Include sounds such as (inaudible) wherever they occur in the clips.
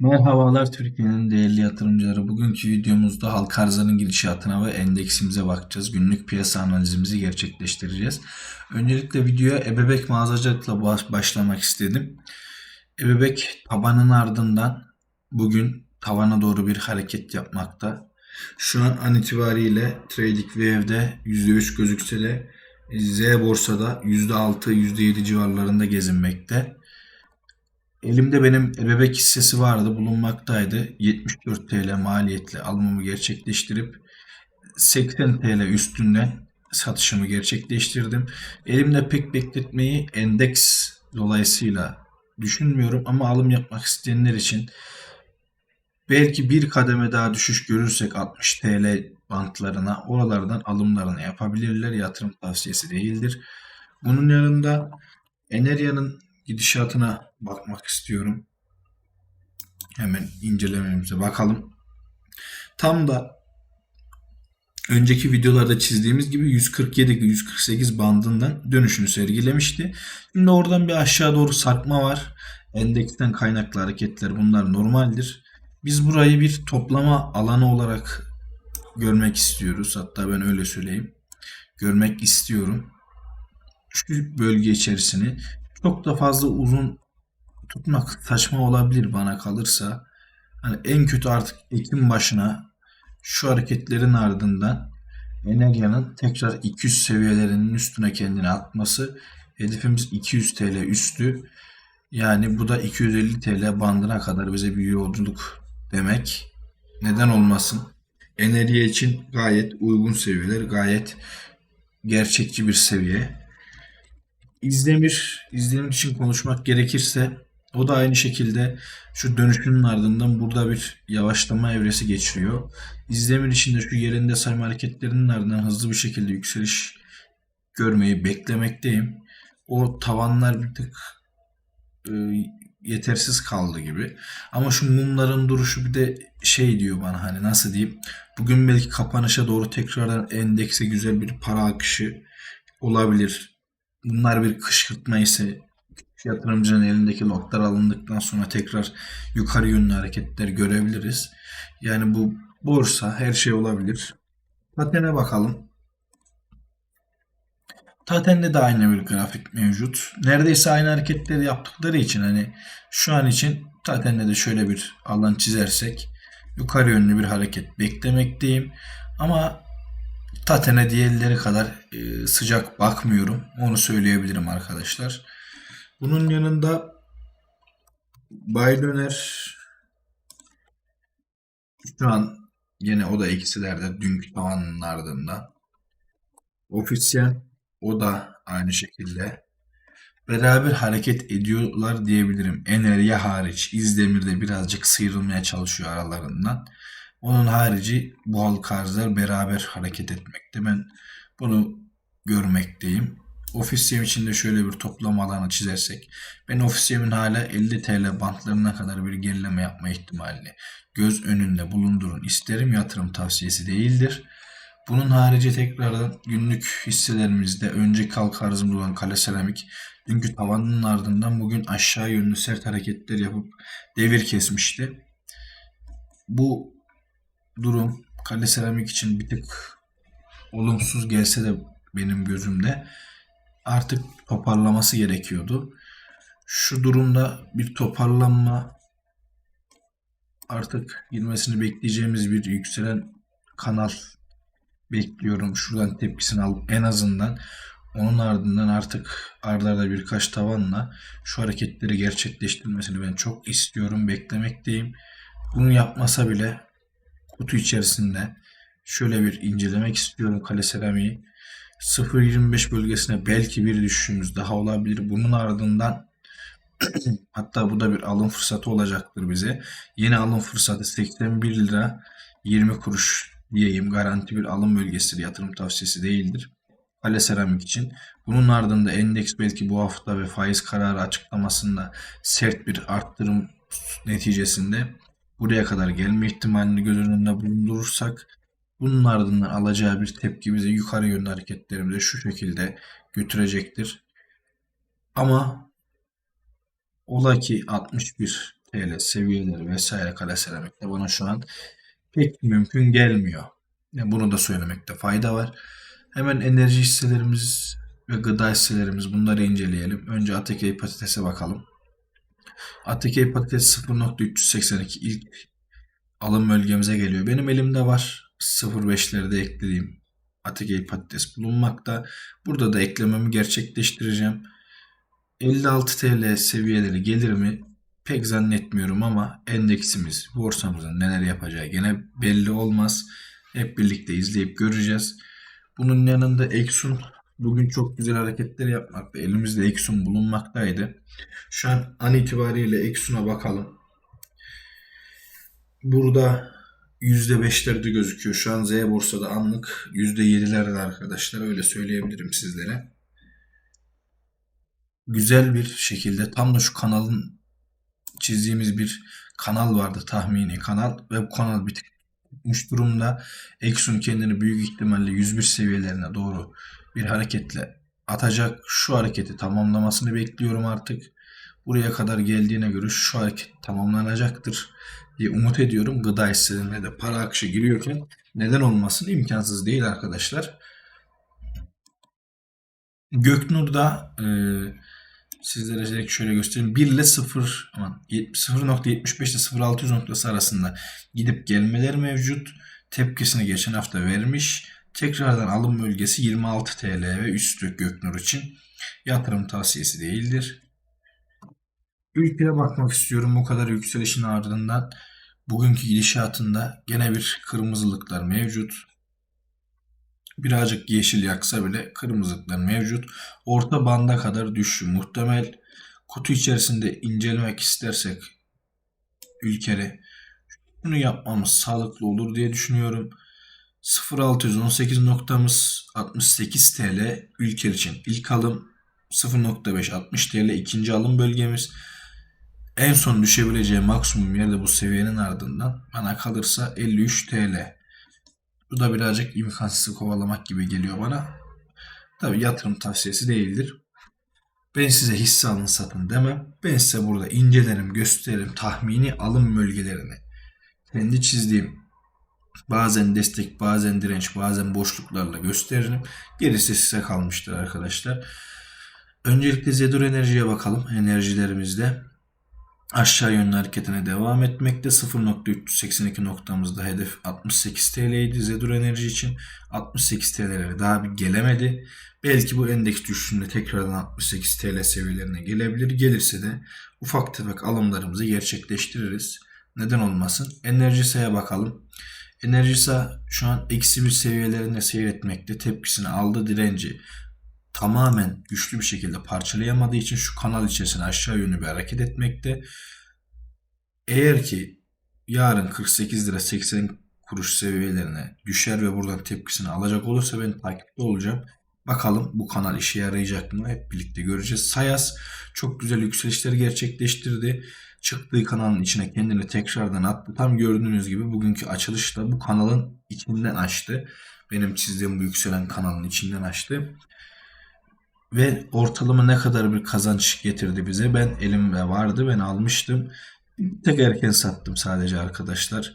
Merhabalar Türkiye'nin değerli yatırımcıları. Bugünkü videomuzda halka arzının gidişatına ve endeksimize bakacağız. Günlük piyasa analizimizi gerçekleştireceğiz. Öncelikle videoya ebebek mağazacılıkla baş- başlamak istedim. Ebebek tabanın ardından bugün tavana doğru bir hareket yapmakta. Şu an an itibariyle Trading Wave'de %3 gözükse de Z borsada %6, %7 civarlarında gezinmekte. Elimde benim ebebek hissesi vardı, bulunmaktaydı. 74 TL maliyetle alımımı gerçekleştirip 80 TL üstünden satışımı gerçekleştirdim. Elimde pek bekletmeyi endeks dolayısıyla düşünmüyorum ama alım yapmak isteyenler için belki bir kademe daha düşüş görürsek 60 TL bantlarına oralardan alımlarını yapabilirler. Yatırım tavsiyesi değildir. Bunun yanında Enerya'nın gidişatına bakmak istiyorum. Hemen incelememize bakalım. Tam da önceki videolarda çizdiğimiz gibi 147-148 bandından dönüşünü sergilemişti. Şimdi oradan bir aşağı doğru sarkma var. Endeksten kaynaklı hareketler bunlar normaldir. Biz burayı bir toplama alanı olarak görmek istiyoruz. Hatta ben öyle söyleyeyim. Görmek istiyorum. Şu bölge içerisini çok da fazla uzun tutmak saçma olabilir bana kalırsa. Hani en kötü artık Ekim başına şu hareketlerin ardından Enerya'nın tekrar 200 seviyelerinin üstüne kendini atması. Hedefimiz 200 TL üstü. Yani bu da 250 TL bandına kadar bize bir yolculuk demek. Neden olmasın? Enerya için gayet uygun seviyeler, gayet gerçekçi bir seviye. İzdemir, İzdemir için konuşmak gerekirse o da aynı şekilde şu dönüşünün ardından burada bir yavaşlama evresi geçiriyor. İzdemir için de şu yerinde sayma hareketlerinin ardından hızlı bir şekilde yükseliş görmeyi beklemekteyim. O tavanlar bir tık e, yetersiz kaldı gibi. Ama şu mumların duruşu bir de şey diyor bana hani nasıl diyeyim. Bugün belki kapanışa doğru tekrardan endekse güzel bir para akışı olabilir. Bunlar bir kışkırtma ise yatırımcının elindeki lotlar alındıktan sonra tekrar yukarı yönlü hareketler görebiliriz. Yani bu borsa her şey olabilir. Taten'e bakalım. Taten'de de aynı bir grafik mevcut. Neredeyse aynı hareketleri yaptıkları için hani şu an için Taten'de de şöyle bir alan çizersek yukarı yönlü bir hareket beklemekteyim. Ama Taten'e diğerleri kadar e, sıcak bakmıyorum. Onu söyleyebilirim arkadaşlar. Bunun yanında Baydoner şu an yine o da eksilerde dünkü tavanın ardında. Ofisyen o da aynı şekilde beraber hareket ediyorlar diyebilirim. Enerya hariç İzdemir'de birazcık sıyrılmaya çalışıyor aralarından. Onun harici bu halk arzlar beraber hareket etmekte. Ben bunu görmekteyim. Ofisyem için de şöyle bir toplam alanı çizersek ben ofisyemin hala 50 TL bantlarına kadar bir gerileme yapma ihtimalini göz önünde bulundurun isterim. Yatırım tavsiyesi değildir. Bunun harici tekrardan günlük hisselerimizde önceki halka arzımız olan Kale Seramik dünkü tavanın ardından bugün aşağı yönlü sert hareketler yapıp devir kesmişti. Bu durum Kale Seramik için bir tık olumsuz gelse de benim gözümde artık toparlaması gerekiyordu. Şu durumda bir toparlanma artık girmesini bekleyeceğimiz bir yükselen kanal bekliyorum. Şuradan tepkisini alıp en azından onun ardından artık ardarda birkaç tavanla şu hareketleri gerçekleştirmesini ben çok istiyorum, beklemekteyim. Bunu yapmasa bile kutu içerisinde şöyle bir incelemek istiyorum kale seramiği. 0.25 bölgesine belki bir düşüşümüz daha olabilir. Bunun ardından (clears throat) hatta bu da bir alım fırsatı olacaktır bize. Yeni alım fırsatı 81 lira 20 kuruş diyeyim. Garanti bir alım bölgesidir. Yatırım tavsiyesi değildir. Kale seramik için. Bunun ardında endeks belki bu hafta ve faiz kararı açıklamasında sert bir arttırım neticesinde buraya kadar gelme ihtimalini göz önünde bulundurursak bunun ardından alacağı bir tepki bizi yukarı yönlü hareketlerimize şu şekilde götürecektir. Ama ola ki 61 TL seviyeleri vesaire kara seramikte bana şu an pek mümkün gelmiyor. Yani bunu da söylemekte fayda var. Hemen enerji hisselerimiz ve gıda hisselerimiz bunları inceleyelim. Önce Atakey patatese bakalım. Atakey patates 0.382 ilk alım bölgemize geliyor. Benim elimde var 0.5'leri de eklediğim Atakey patates bulunmakta. Burada da eklememi gerçekleştireceğim. 56 TL seviyeleri gelir mi? Pek zannetmiyorum ama endeksimiz, borsamızın neler yapacağı gene belli olmaz. Hep birlikte izleyip göreceğiz. Bunun yanında Exxon bugün çok güzel hareketler yapmakta. Elimizde Exxon bulunmaktaydı. Şu an an itibariyle Exxon'a bakalım. Burada %5'lerde gözüküyor. Şu an Z borsada anlık %7'lerde arkadaşlar. Öyle söyleyebilirim sizlere. Güzel bir şekilde tam da şu kanalın çizdiğimiz bir kanal vardı tahmini kanal ve bu kanal bir tık tutmuş durumda. Exxon kendini büyük ihtimalle 101 seviyelerine doğru bir hareketle atacak. Şu hareketi tamamlamasını bekliyorum artık. Buraya kadar geldiğine göre şu hareket tamamlanacaktır diye umut ediyorum. Gıda hisselerine de para akışı giriyorken neden olmasın imkansız değil arkadaşlar. Göknur'da e, sizlere direkt şöyle göstereyim. 1 ile 0 aman 0.75 ile 0.600 noktası arasında gidip gelmeler mevcut. Tepkisini geçen hafta vermiş. Tekrardan alım bölgesi 26 TL ve üstü Göknur için yatırım tavsiyesi değildir. Ülkeye bakmak istiyorum bu kadar yükselişin ardından. Bugünkü gidişatında gene bir kırmızılıklar mevcut. Birazcık yeşil yaksa bile kırmızılıklar mevcut. Orta banda kadar düşüşü muhtemel. Kutu içerisinde incelemek istersek ülkeri bunu yapmamız sağlıklı olur diye düşünüyorum. 0618 noktamız 68 TL ülke için ilk alım 0.5 60 TL ikinci alım bölgemiz en son düşebileceği maksimum yerde bu seviyenin ardından bana kalırsa 53 TL. Bu da birazcık imkansızı kovalamak gibi geliyor bana. Tabi yatırım tavsiyesi değildir. Ben size hisse alın satın demem. Ben size burada incelerim, gösteririm tahmini alım bölgelerini. Kendi çizdiğim bazen destek, bazen direnç, bazen boşluklarla gösteririm. Gerisi size kalmıştır arkadaşlar. Öncelikle Zedur Enerji'ye bakalım enerjilerimizde aşağı yönlü hareketine devam etmekte. 0.382 noktamızda hedef 68 TL idi Zedur Enerji için. 68 TL'lere daha bir gelemedi. Belki bu endeks düşüşünde tekrardan 68 TL seviyelerine gelebilir. Gelirse de ufak tefek alımlarımızı gerçekleştiririz. Neden olmasın? Enerjisa'ya bakalım. Enerjisa şu an eksi bir seviyelerinde seyretmekte. Tepkisini aldı direnci tamamen güçlü bir şekilde parçalayamadığı için şu kanal içerisine aşağı yönlü bir hareket etmekte. Eğer ki yarın 48 lira 80 kuruş seviyelerine düşer ve buradan tepkisini alacak olursa ben takipte olacağım. Bakalım bu kanal işe yarayacak mı? Hep birlikte göreceğiz. Sayas çok güzel yükselişler gerçekleştirdi. Çıktığı kanalın içine kendini tekrardan attı. Tam gördüğünüz gibi bugünkü açılışta bu kanalın içinden açtı. Benim çizdiğim bu yükselen kanalın içinden açtı ve ortalama ne kadar bir kazanç getirdi bize. Ben elimde vardı ben almıştım. Tek erken sattım sadece arkadaşlar.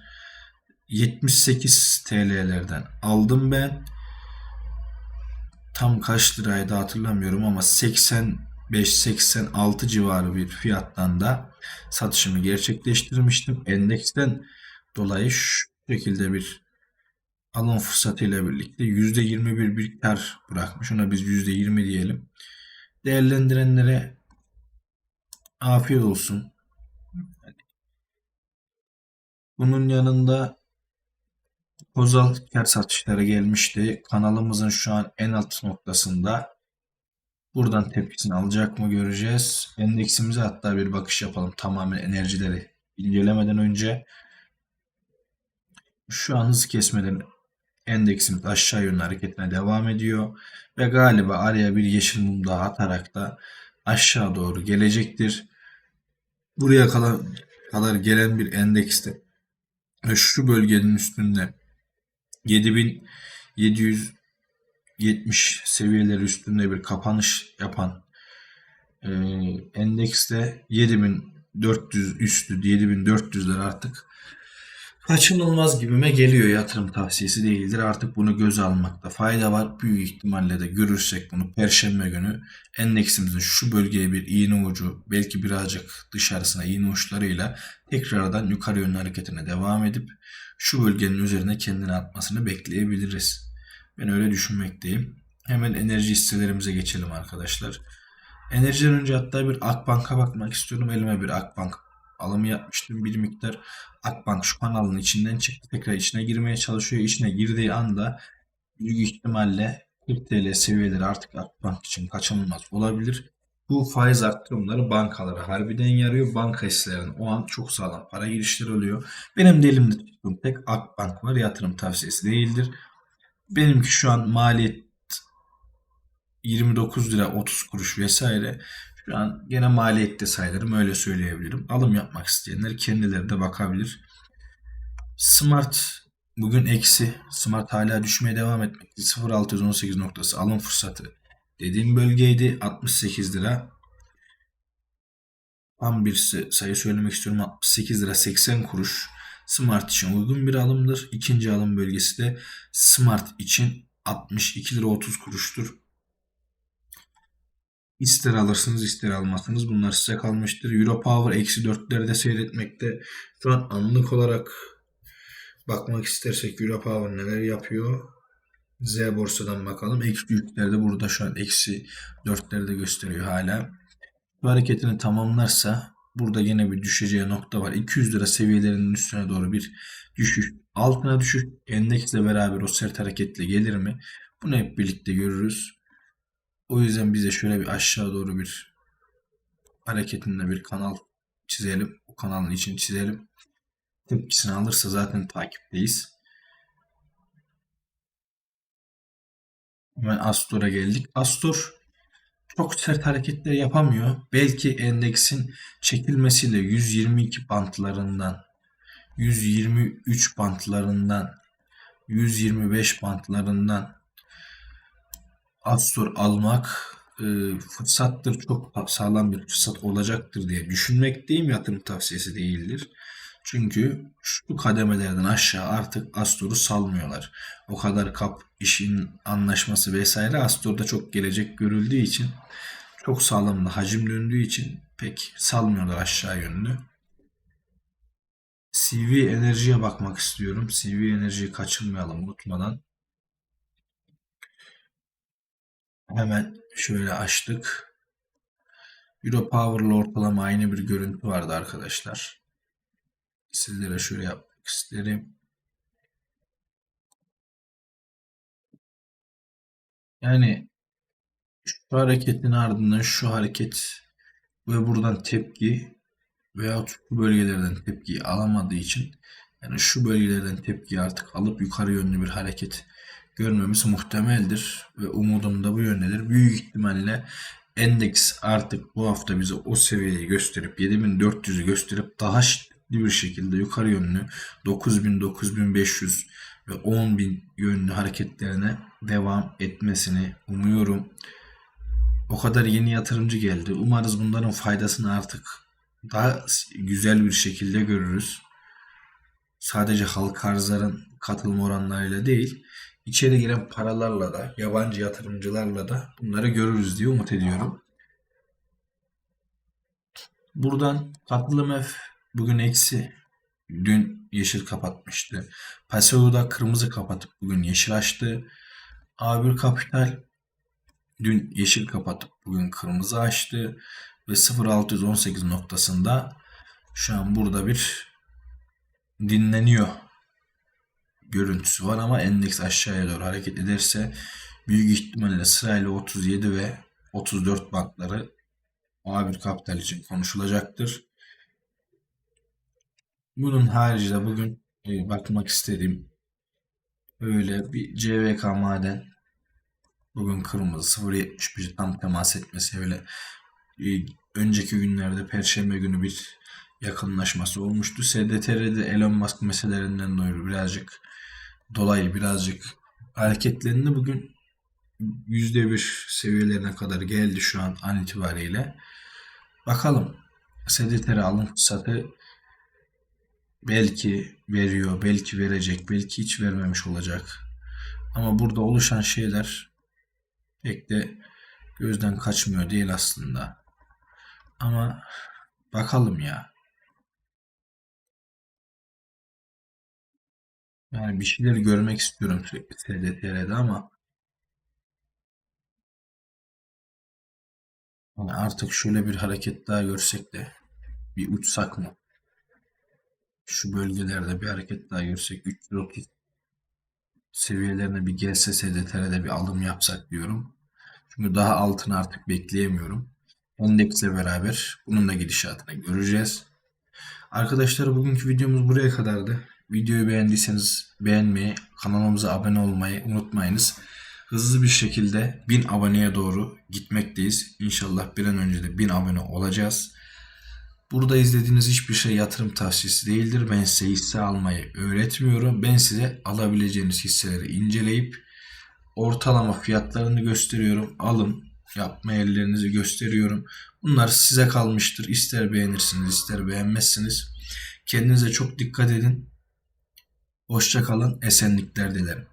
78 TL'lerden aldım ben. Tam kaç liraydı hatırlamıyorum ama 85-86 civarı bir fiyattan da satışımı gerçekleştirmiştim. Endeksten dolayı şu şekilde bir alım fırsatıyla birlikte %21 bir kar bırakmış. Ona biz %20 diyelim. Değerlendirenlere afiyet olsun. Bunun yanında Kozal kar satışları gelmişti. Kanalımızın şu an en alt noktasında. Buradan tepkisini alacak mı göreceğiz. Endeksimize hatta bir bakış yapalım. Tamamen enerjileri incelemeden önce. Şu an hız kesmeden endeksimiz aşağı yönlü hareketine devam ediyor. Ve galiba araya bir yeşil mum daha atarak da aşağı doğru gelecektir. Buraya kadar, kadar gelen bir endekste şu bölgenin üstünde 7770 seviyeleri üstünde bir kapanış yapan e, endekste 7000 7400 üstü 7400'ler artık kaçınılmaz gibime geliyor yatırım tavsiyesi değildir. Artık bunu göze almakta fayda var. Büyük ihtimalle de görürsek bunu perşembe günü endeksimizin şu bölgeye bir iğne ucu belki birazcık dışarısına iğne uçlarıyla tekrardan yukarı yönlü hareketine devam edip şu bölgenin üzerine kendini atmasını bekleyebiliriz. Ben öyle düşünmekteyim. Hemen enerji hisselerimize geçelim arkadaşlar. Enerjiden önce hatta bir Akbank'a bakmak istiyorum. Elime bir Akbank alımı yapmıştım. Bir miktar Akbank şu kanalın içinden çıktı. Tekrar içine girmeye çalışıyor. İçine girdiği anda büyük ihtimalle 40 TL seviyeleri artık Akbank için kaçınılmaz olabilir. Bu faiz arttırımları bankalara harbiden yarıyor. Banka hisselerinin o an çok sağlam para girişleri oluyor. Benim de elimde tuttuğum tek Akbank var. Yatırım tavsiyesi değildir. Benimki şu an maliyet 29 lira 30 kuruş vesaire. Şu an gene maliyette sayılırım öyle söyleyebilirim. Alım yapmak isteyenler kendileri de bakabilir. Smart bugün eksi. Smart hala düşmeye devam etmekte. 0618 noktası alım fırsatı dediğim bölgeydi. 68 lira. Tam bir sayı söylemek istiyorum. 68 lira 80 kuruş. Smart için uygun bir alımdır. İkinci alım bölgesi de Smart için 62 lira 30 kuruştur. İster alırsınız ister almazsınız. Bunlar size kalmıştır. Euro Power eksi 4'lerde seyretmekte. Şu an anlık olarak bakmak istersek Euro Power neler yapıyor? Z borsadan bakalım. Eksi 3'lerde burada şu an eksi 4'lerde gösteriyor hala. Bu hareketini tamamlarsa burada yine bir düşeceği nokta var. 200 lira seviyelerinin üstüne doğru bir düşüş. Altına düşüş endeksle beraber o sert hareketle gelir mi? Bunu hep birlikte görürüz. O yüzden bize şöyle bir aşağı doğru bir hareketinde bir kanal çizelim. O kanalın için çizelim. Tepkisini alırsa zaten takipteyiz. Hemen Astor'a geldik. Astor çok sert hareketler yapamıyor. Belki endeksin çekilmesiyle 122 bantlarından 123 bantlarından 125 bantlarından Astor almak e, fırsattır. Çok sağlam bir fırsat olacaktır diye düşünmekteyim. Yatırım tavsiyesi değildir. Çünkü şu kademelerden aşağı artık Astor'u salmıyorlar. O kadar kap işin anlaşması vesaire Astor'da çok gelecek görüldüğü için çok sağlam da hacim döndüğü için pek salmıyorlar aşağı yönlü. CV enerjiye bakmak istiyorum. CV enerjiyi kaçırmayalım unutmadan. Hemen şöyle açtık. Euro Power'la ortalama aynı bir görüntü vardı arkadaşlar. Sizlere şöyle yapmak isterim. Yani şu hareketin ardından şu hareket ve buradan tepki veya bu bölgelerden tepkiyi alamadığı için yani şu bölgelerden tepkiyi artık alıp yukarı yönlü bir hareket görmemiz muhtemeldir ve umudum da bu yöndedir. Büyük ihtimalle endeks artık bu hafta bize o seviyeyi gösterip 7400'ü gösterip daha şiddetli bir şekilde yukarı yönlü 9000, 9500 ve 10.000 yönlü hareketlerine devam etmesini umuyorum. O kadar yeni yatırımcı geldi. Umarız bunların faydasını artık daha güzel bir şekilde görürüz. Sadece halk arzların katılım oranlarıyla değil, içeri giren paralarla da, yabancı yatırımcılarla da bunları görürüz diye umut ediyorum. Buradan katılım F bugün eksi. Dün yeşil kapatmıştı. Paseo'da kırmızı kapatıp bugün yeşil açtı. A1 Kapital dün yeşil kapatıp bugün kırmızı açtı. Ve 0618 noktasında şu an burada bir dinleniyor görüntüsü var ama endeks aşağıya doğru hareket ederse büyük ihtimalle sırayla 37 ve 34 bantları A1 kapital için konuşulacaktır. Bunun haricinde bugün e, bakmak istediğim öyle bir CVK maden bugün kırmızı 0.71 tam temas etmesi öyle e, önceki günlerde perşembe günü bir yakınlaşması olmuştu. SDTR'de Elon Musk meselelerinden dolayı birazcık dolayı birazcık hareketlerinde bugün %1 seviyelerine kadar geldi şu an an itibariyle. Bakalım SDTR alım fırsatı belki veriyor, belki verecek, belki hiç vermemiş olacak. Ama burada oluşan şeyler pek de gözden kaçmıyor değil aslında. Ama bakalım ya. Yani bir şeyler görmek istiyorum sürekli SDTR'de ama yani artık şöyle bir hareket daha görsek de bir uçsak mı? Şu bölgelerde bir hareket daha görsek 330 seviyelerine bir gelse SDTR'de bir alım yapsak diyorum. Çünkü daha altını artık bekleyemiyorum. Endeksle beraber bunun da gidişatını göreceğiz. Arkadaşlar bugünkü videomuz buraya kadardı. Videoyu beğendiyseniz beğenmeyi, kanalımıza abone olmayı unutmayınız. Hızlı bir şekilde 1000 aboneye doğru gitmekteyiz. İnşallah bir an önce de 1000 abone olacağız. Burada izlediğiniz hiçbir şey yatırım tavsiyesi değildir. Ben size hisse almayı öğretmiyorum. Ben size alabileceğiniz hisseleri inceleyip ortalama fiyatlarını gösteriyorum. Alım yapma yerlerinizi gösteriyorum. Bunlar size kalmıştır. İster beğenirsiniz, ister beğenmezsiniz. Kendinize çok dikkat edin. Hoşça kalın, esenlikler dilerim.